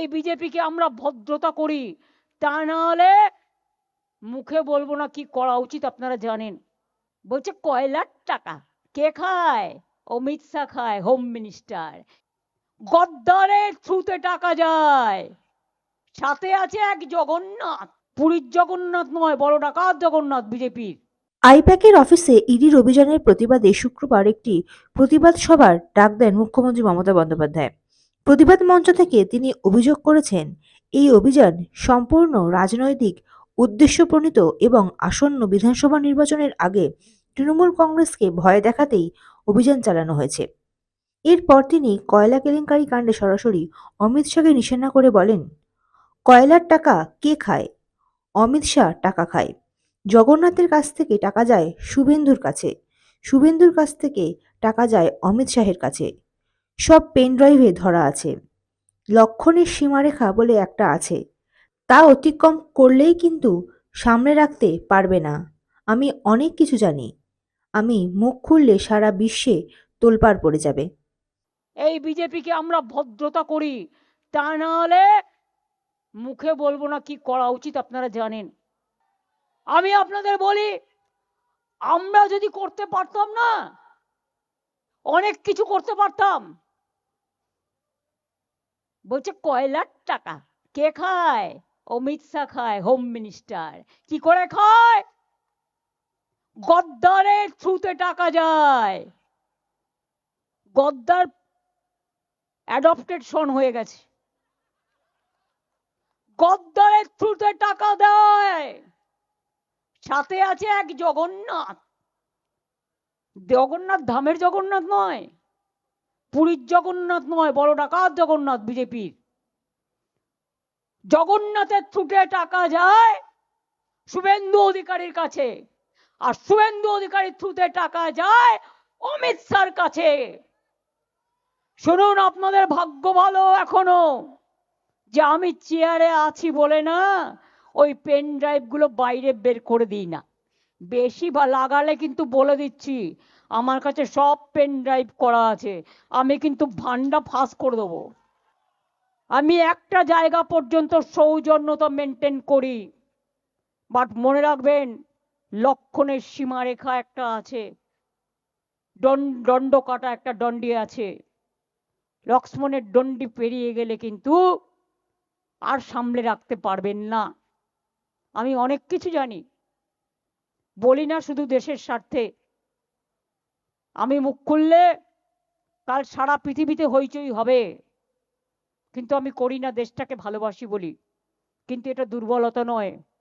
এই বিজেপিকে আমরা ভদ্রতা করি, তা না হলে মুখে বলব না কি করা উচিত আপনারা জানেন। বলছে কয়লার টাকা, কে খায়? অমিত শাহ খায় হোম মিনিস্টার গদ্দারের থ্রুতে টাকা যায়। সাথে আছে এক জগন্নাথ, পুরীর জগন্নাথ নয়, বড় ডাকাত জগন্নাথ বিজেপির। আইপ্যাকের অফিসে ইডির অভিযানের প্রতিবাদে শুক্রবার একটি প্রতিবাদ সভার ডাক দেন মুখ্যমন্ত্রী মমতা বন্দ্যোপাধ্যায়। প্রতিবাদ মঞ্চ থেকে তিনি অভিযোগ করেছেন, এই অভিযান সম্পূর্ণ রাজনৈতিক, উদ্দেশ্যপ্রণীত এবং আসন্ন বিধানসভা নির্বাচনের আগে তৃণমূল কংগ্রেসকে ভয় দেখাতেই অভিযান চালানো হয়েছে। এরপর তিনি কয়লা কেলেঙ্কারি কাণ্ডে সরাসরি অমিত শাহকে নিশানা করে বলেন, কয়লার টাকা কে খায়? অমিত শাহ টাকা খায়। জগন্নাথের কাছ থেকে টাকা যায় শুভেন্দুর কাছে। শুভেন্দুর কাছ থেকে টাকা যায় অমিত শাহের কাছে। সব পেন ড্রাইভে ধরা আছে। লক্ষণের সীমারেখা বলে একটা আছে। তা অতিক্রম করলেই কিন্তু সামনে রাখতে পারবে না। আমি অনেক কিছু জানি। আমি মুখ খুললে সারা বিশ্বে তোলপাড় পড়ে যাবে। এই বিজেপিকে আমরা ভদ্রতা করি। তা না হলে মুখে বলব না কি করা উচিত আপনারা জানেন। আমি আপনাদের বলি, আমরা যদি করতে পারতাম না অনেক কিছু করতে পারতাম। বলছে, কয়লার টাকা? কে খায়? অমিত শাহ খায় হোম মিনিস্টার কি করে খায়? গদ্দারের থ্রুতে টাকা যায়। গদ্দার অ্যাডপ্টেড সন হয়ে গেছে। গদ্দারের থ্রুতে টাকা দেয়। সাথে আছে এক জগন্নাথ। জগন্নাথ ধামের জগন্নাথ নয়, পুরীর জগন্নাথ নয়, বড় ডাকাত জগন্নাথ বিজেপির। জগন্নাথের থ্রুতে টাকা যায় শুভেন্দু অধিকারীর কাছে, আর শুভেন্দু অধিকারীর থ্রুতে টাকা যায় অমিত শাহর কাছে। শুনুন, আপনাদের ভাগ্য ভালো এখনও, যে আমি চেয়ারে আছি বলে না, ওই পেন ড্রাইভগুলো বাইরে বের করে দিই না। বেশি বা লাগালে কিন্তু বলে দিচ্ছি, আমার কাছে সব পেন ড্রাইভ করা আছে, আমি কিন্তু ভান্ডা ফাঁস করে দেবো। আমি একটা জায়গা পর্যন্ত সৌজন্যতা মেনটেন করি বাট মনে রাখবেন, লক্ষণের সীমারেখা একটা আছে দণ্ড কাটা একটা দণ্ডি আছে, লক্ষ্মণের দণ্ডি পেরিয়ে গেলে কিন্তু আর সামলে রাখতে পারবেন না। আমি অনেক কিছু জানি বলি না শুধু দেশের স্বার্থে। আমি মুখ খুললে কাল সারা পৃথিবীতে হইচই হবে। কিন্তু আমি করি না দেশটাকে ভালোবাসি বলি। কিন্তু এটা দুর্বলতা নয়।